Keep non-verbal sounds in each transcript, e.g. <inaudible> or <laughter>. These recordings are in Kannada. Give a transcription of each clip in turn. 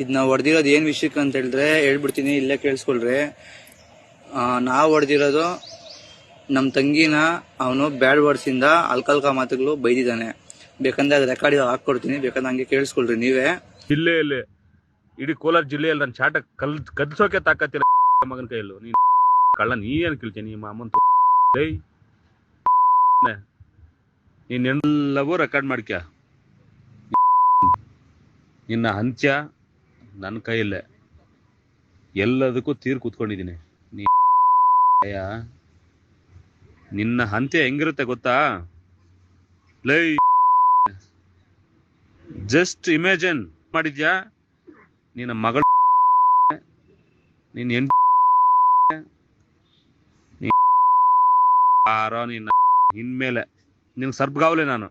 ಇದನ್ನ ಹೊಡೆದಿರೋದು ಏನು ವಿಷಯಕ್ಕೆ ಅಂತ ಹೇಳಿದ್ರೆ ಹೇಳ್ಬಿಡ್ತೀನಿ, ಇಲ್ಲೇ ಕೇಳಿಸ್ಕೊಳ್ರಿ. ನಾವು ಹೊಡೆದಿರೋದು ನಮ್ಮ ತಂಗಿನ ಅವನು ಬ್ಯಾಡ್ ವರ್ಡ್ಸ್ ಇಂದ ಅಲ್ಕಲ್ಕ ಮಾತುಗಳು ಬೈದಿದ್ದಾನೆ. ಬೇಕಂದ್ರೆ ಅದು ರೆಕಾರ್ಡ್ ಹಾಕ್ಕೊಡ್ತೀನಿ, ಬೇಕಂದ್ರೆ ಹಂಗೆ ಕೇಳಿಸ್ಕೊಳ್ರಿ ನೀವೇ. ಇಲ್ಲೇ ಇಲ್ಲೇ. ಇಡೀ ಕೋಲಾರ ಜಿಲ್ಲೆಯಲ್ಲಿ ನನ್ನ ಚಾಟ ಕಲ್, ಕದ್ಸೋಕೆ ತಾಕತ್ತಿಲ್ಲ <laughs> ಮಗನ ಕೈಯಲ್ಲೂ. ನೀನು <laughs> ಕಳ್ಳ, ನೀ ಏನ್ ಕೇಳ್ತೀನಿ ನಿಮ್ಮ ಅಮ್ಮನ <laughs> ನೀನೆಲ್ಲವೂ ರೆಕಾರ್ಡ್ ಮಾಡ್ಕ ನಿನ್ನ ಅಂತ್ಯ ನನ್ನ ಕೈಯಲ್ಲೇ. ಎಲ್ಲದಕ್ಕೂ ತೀರ್ ಕೂತ್ಕೊಂಡಿದ್ದೀನಿ. ನೀ ನಿನ್ನ ಅಂತ್ಯ ಹೆಂಗಿರುತ್ತೆ ಗೊತ್ತಾ? ಲೈ ಜಸ್ಟ್ ಇಮ್ಯಾಜಿನ್ ಮಾಡಿದ್ಯಾ? ನಿನ್ನ ಮಗಳ ನಿನ್ನ ಹೆಣ್ ಯಾರೋ ನಿನ್ನ ಇನ್ಮೇಲೆ ನಿನ್ ಸರ್ಬ್ಗಾವ್ಲೆ ನಾನು.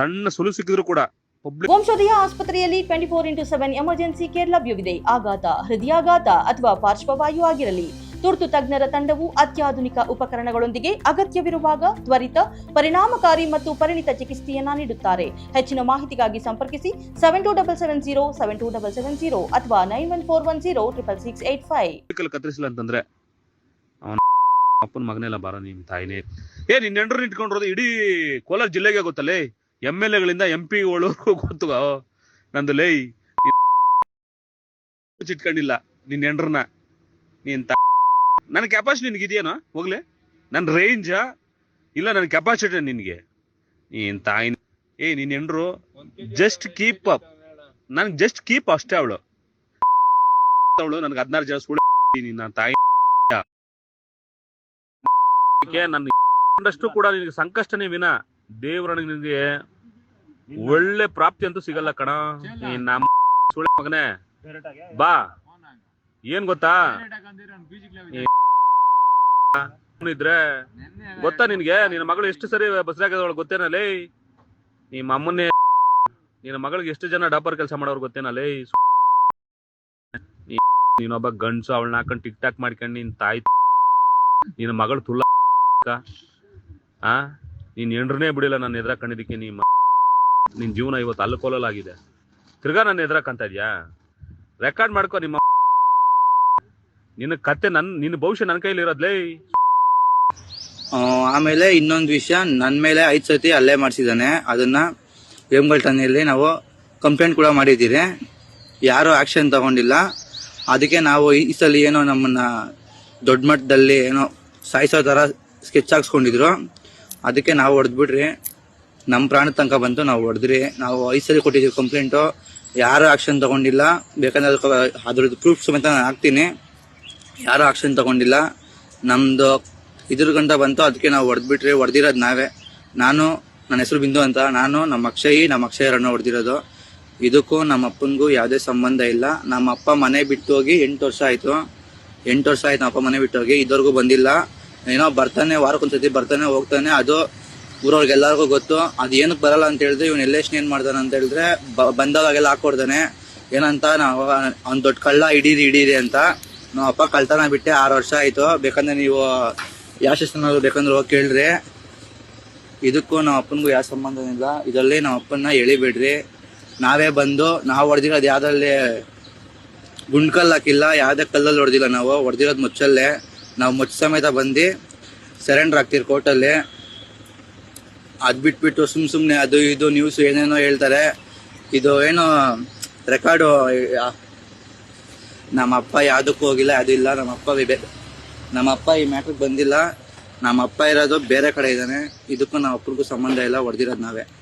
ಸಣ್ಣ ಸುಲು ಸಿಕ್ಕಿದ್ರು ಕೂಡ ವಂಶೋದಯ ಆಸ್ಪತ್ರೆಯಲ್ಲಿ twenty four into seven emergency care ಲಭ್ಯವಿದೆ. ಆಘಾತ ಹೃದಯಾಘಾತ ಅಥವಾ ಪಾರ್ಶ್ವವಾಯು ಆಗಿರಲಿ. ತುರ್ತು ತಜ್ಞರ ತಂಡವು ಅತ್ಯಾಧುನಿಕ ಉಪಕರಣಗಳೊಂದಿಗೆ ಅಗತ್ಯವಿರುವಾಗ ತ್ವರಿತ ಪರಿಣಾಮಕಾರಿ ಮತ್ತು ಪರಿಣಿತ ಚಿಕಿತ್ಸೆಯನ್ನ ನೀಡುತ್ತಾರೆ. ಹೆಚ್ಚಿನ ಮಾಹಿತಿಗಾಗಿ ಸಂಪರ್ಕಿಸಿ seven two double seven zero seven two double seven zero ಅಥವಾ nine one four one zero triple six eight five ಕತ್ತರಿಸಿಲ್ಲ ಅಂತಂದ್ರೆ ಅವನ ಅಪ್ಪನ ಮಗನೆಲ್ಲ ಬಾರ ನಿಮ್ ತಾಯಿನೇ. ಏ ನಿನ್ನ ಹೆಂಡ್ರನ್ನ ಇಟ್ಕೊಂಡಿರೋದು ಇಡೀ ಕೋಲಾರ ಜಿಲ್ಲೆಗೆ ಗೊತ್ತಲ್ಲೇ? ಎಂ ಎಲ್ ಎಗಳಿಂದ ಎಂ ಪಿಗಳು <laughs> ಗೊತ್ತು ನಂದು ಲೈ <laughs> ಚಿಟ್ಕೊಂಡಿಲ್ಲ ನಿನ್ನ ಹೆಂಡ್ರನ್ನ, ನೀನ್ ನನ್ನ ಕೆಪಾಸಿಟಿ ನಿನಗಿದೆಯೇನೋ, ಹೋಗ್ಲಿ. ನನ್ನ ರೇಂಜ ಇಲ್ಲ ನನ್ನ ಕೆಪಾಸಿಟಿ ನಿನಗೆ? ನೀನ್ ತಾಯಿ, ಏ ನಿನ್ನ ಹೆಂಡ್ರು ಜಸ್ಟ್ ಕೀಪ್ ಅಪ್ ನನ್ಗೆ ಜಸ್ಟ್ ಕೀಪ್ ಅಷ್ಟೇ ಅವಳು. <laughs> ಅವಳು ನನ್ಗೆ ಹದಿನಾರು ಜನ ಸುಳ್ಳು ನಿನ್ನ ತಾಯಿ. ನನ್ನಷ್ಟು ಕೂಡ ನಿನಗೆ ಸಂಕಷ್ಟನೇ ವಿನ. ದೇವ್ರ ನಿನಗೆ ಒಳ್ಳೆ ಪ್ರಾಪ್ತಿ ಅಂತೂ ಸಿಗಲ್ಲ ಕಣ. ನೀ ನಮ್ಮ ಸುಳ್ಳೆ ಮಗನೇ. ಬಾ. ಏನ್ ಗೊತ್ತಾ? ಇದ್ರೆ ಗೊತ್ತಾ ನಿನ್ಗೆ? ನಿನ್ನ ಮಗಳು ಎಷ್ಟು ಸರಿ ಬಸ್ರಾಗದವಳು ಗೊತ್ತೇನಲ್ಲೇ ನಿಮ್ಮ ಅಮ್ಮನೇ ನಿನ್ನ ಮಗಳಿಗೆ ಎಷ್ಟು ಜನ ಡಾಬರ್ ಕೆಲಸ ಮಾಡೋರು ಗೊತ್ತೇನಲ್ಲಿ ನೀನೊಬ್ಬ ಗಂಡ್ಸು ಅವಳನ್ನ ಹಾಕೊಂಡು ಟಿಕ್ ಟಾಕ್ ಮಾಡ್ಕೊಂಡು ನಿನ್ ತಾಯಿ ನಿನ್ನ ಮಗಳು ತುಳ್ಳ ಆ? ನೀನ್ ಎಂಡ್ರನೇ ಬಿಡಿಲ್ಲ ನನ್ನ ಎದುರಾಗ ಕಂಡಿದ್ದಕ್ಕೆ ನೀ ಮ- ನಿನ್ ಜೀವನ ಇವತ್ತು ಅಲ್ಲಕೋಲಾಗಿದೆ ತಿರ್ಗಾ ನನ್ನ ಎದುರಾಗ ಕಂತ ಇದೆಯಾ? ರೆಕಾರ್ಡ್ ಮಾಡ್ಕೋ ನಿಮ್ಮ ನಿನ್ನ ಕತೆ ನನ್ ನಿನ್ನ ಭವಿಷ್ಯ ನನ್ನ ಕೈಲಿ ಇರೋದ್ಲೇ ಆ, ಆಮೇಲೆ ಇನ್ನೊಂದು ವಿಷಯ ನನ್ನ ಮೇಲೆ ಐದು ಸತಿ ಅಲ್ಲೇ ಮಾಡಿಸಿದ್ದಾನೆ. ಅದನ್ನ ವೇಮಗಲ್ ನಾವು ಕಂಪ್ಲೇಂಟ್ ಕೂಡ ಮಾಡಿದ್ದೀರಿ. ಯಾರು ಆಕ್ಷನ್ ತಗೊಂಡಿಲ್ಲ. ಅದಕ್ಕೆ ನಾವು ಈ ಸಲ ಏನೋ ನಮ್ಮನ್ನ ದೊಡ್ಡ ಮಟ್ಟದಲ್ಲಿ ಏನೋ ಸಾಯಿಸೋ ತರ ಸ್ಕೆಚ್ ಹಾಕ್ಸ್ಕೊಂಡಿದ್ರು. ಅದಕ್ಕೆ ನಾವು ಹೊಡೆದ್ಬಿಡ್ರಿ ನಮ್ಮ ಪ್ರಾಣ ತನಕ ಬಂತು, ನಾವು ಹೊಡೆದ್ರಿ. ನಾವು ಐದು ಕೊಟ್ಟಿದ್ದೀವಿ ಕಂಪ್ಲೇಂಟು ಯಾರು ಆಕ್ಷನ್ ತಗೊಂಡಿಲ್ಲ. ಬೇಕಂದ್ರೆ ಅದ್ರದ್ದು ಪ್ರೂಫ್ ಸಮೇತ ನಾನು ಹಾಕ್ತೀನಿ. ಯಾರು ಆಕ್ಷನ್ ತಗೊಂಡಿಲ್ಲ. ನಮ್ಮದು ಇದ್ರ ಗಂಟ ಬಂತು, ಅದಕ್ಕೆ ನಾವು ಹೊಡೆದ್ಬಿಟ್ರಿ ಹೊಡೆದಿರೋದು ನಾವೇ. ನಾನು, ನನ್ನ ಹೆಸರು ಬಿಂದು ಅಂತ. ನಾನು, ನಮ್ಮ ಅಕ್ಷಯಿ, ನಮ್ಮ ಅಕ್ಷಯರನ್ನು ಹೊಡೆದಿರೋದು. ಇದಕ್ಕೂ ನಮ್ಮ ಅಪ್ಪನಿಗೂ ಯಾವುದೇ ಸಂಬಂಧ ಇಲ್ಲ. ನಮ್ಮ ಅಪ್ಪ ಮನೆ ಬಿಟ್ಟು ಹೋಗಿ ಎಂಟು ವರ್ಷ ಆಯಿತು. ಎಂಟು ವರ್ಷ ಆಯ್ತು ನಮ್ಮ ಅಪ್ಪ ಮನೆ ಬಿಟ್ಟು ಹೋಗಿ. ಇದುವರೆಗೂ ಬಂದಿಲ್ಲ. ಏನೋ ಬರ್ತಾನೆ ವಾರಕ್ಕೊಂದ್ಸತಿ ಬರ್ತಾನೆ, ಹೋಗ್ತಾನೆ, ಅದು ಊರವ್ರಿಗೆಲ್ಲರಿಗೂ ಗೊತ್ತು. ಅದು ಏನಕ್ಕೆ ಬರಲ್ಲ ಅಂತ ಹೇಳಿದ್ರೆ ಇವ್ನು ಎಲ್ಲೆಷ್ಟು ಏನ್ ಮಾಡ್ತಾನೆ ಅಂತ ಹೇಳಿದ್ರೆ ಬಂದಾಗೆಲ್ಲ ಹಾಕೊಡ್ತಾನೆ. ಏನಂತ ನಾವು ಒಂದು ದೊಡ್ಡ ಕಳ್ಳ ಹಿಡೀರಿ ಹಿಡೀರಿ ಅಂತ ನಮ್ಮ ಅಪ್ಪ ಕಳ್ತನ ಬಿಟ್ಟೆ ಆರು ವರ್ಷ ಆಯ್ತು. ಬೇಕಂದ್ರೆ ನೀವು ಯಾವ ಬೇಕಂದ್ರೆ ಹೋಗಿ ಕೇಳ್ರಿ. ಇದಕ್ಕೂ ನಮ್ಮ ಅಪ್ಪನಿಗೂ ಯಾವ ಸಂಬಂಧ ಇಲ್ಲ. ಇದರಲ್ಲಿ ನಮ್ಮ ಅಪ್ಪನ್ನ ಎಳಿಬೇಡ್ರಿ. ನಾವೇ ಬಂದು, ನಾವು ಹೊಡೆದಿರೋದು ಯಾವ್ದಲ್ಲಿ ಗುಂಡ್ಕಲ್ಲು ಹಾಕಿಲ್ಲ, ಯಾವುದೇ ಕಲ್ಲಲ್ಲಿ ಹೊಡೆದಿಲ್ಲ ನಾವು. ಹೊಡೆದಿರೋದು ಮುಚ್ಚಲ್ಲೇ. ನಾವು ಮುಚ್ಚ ಸಮೇತ ಬಂದು ಸರೆಂಡರ್ ಆಗ್ತೀರಿ ಕೋರ್ಟಲ್ಲಿ ಅದು ಬಿಟ್ಬಿಟ್ಟು ಸುಮ್ ಸುಮ್ಮನೆ ಅದು ಇದು ನ್ಯೂಸ್ ಏನೇನೋ ಹೇಳ್ತಾರೆ. ಇದು ಏನು ರೆಕಾರ್ಡು ನಮ್ಮ ಅಪ್ಪ ಯಾವುದಕ್ಕೂ ಹೋಗಿಲ್ಲ, ಅದು ಇಲ್ಲ, ನಮ್ಮ ಅಪ್ಪ ಬೇ- ನಮ್ಮ ಅಪ್ಪ ಈ ಮ್ಯಾಟ್ರಿಗೆ ಬಂದಿಲ್ಲ. ನಮ್ಮ ಅಪ್ಪ ಇರೋದು ಬೇರೆ ಕಡೆ ಇದ್ದಾನೆ. ಇದಕ್ಕೂ ನಮ್ಮ ಅಪ್ಪನಿಗೂ ಸಂಬಂಧ ಇಲ್ಲ, ಹೊಡೆದಿರೋದು ನಾವೇ.